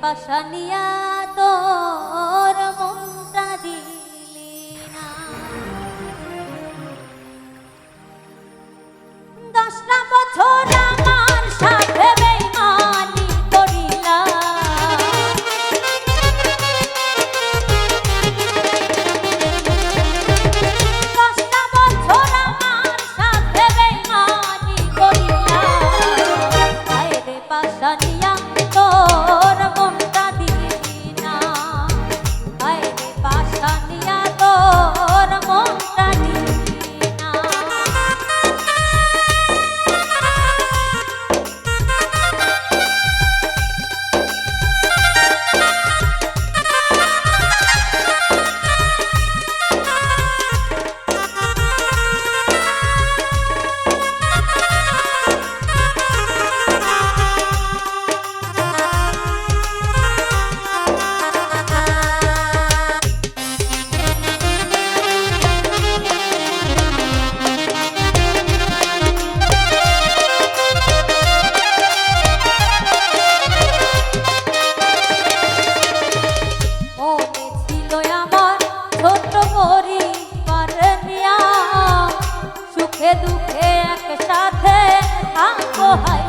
পাশানিয়া তোর মনটা দিলি know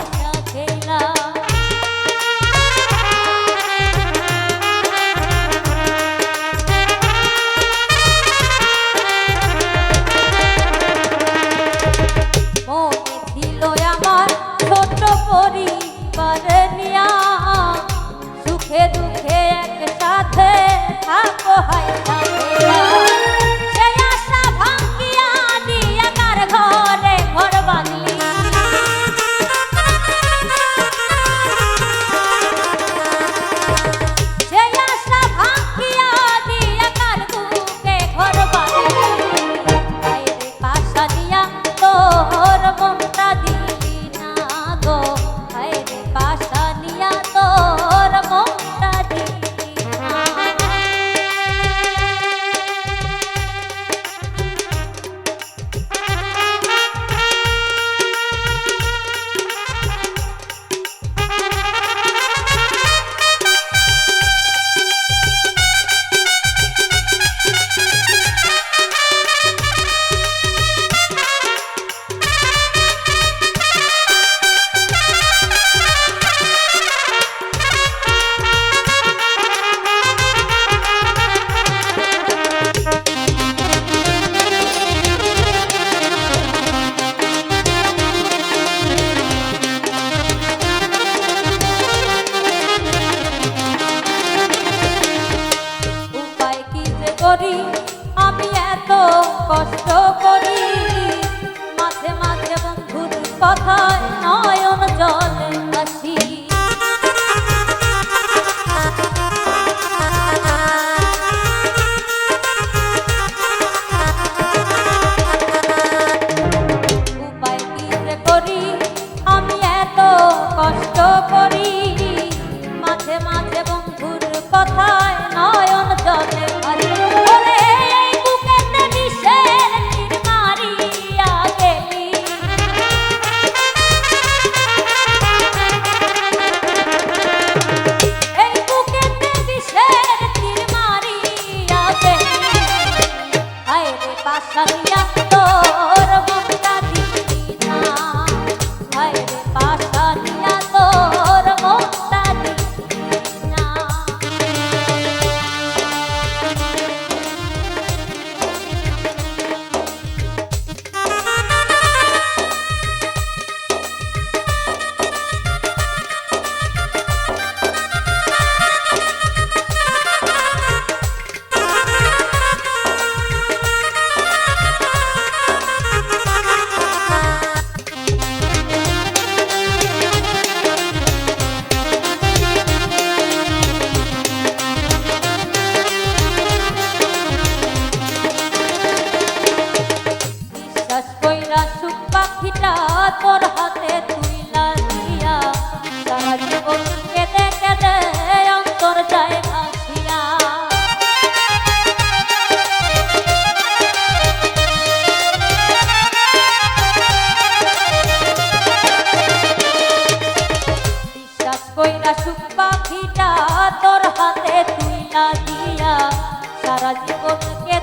কথায় নয়ন Ay. কইরা তোর হাতে তুইলা দিয়া। সারা জীবন কেঁদে কেঁদে অন্তর যায় তোর হাতে তুইলা দিয়া। সারা জীবন কেঁদে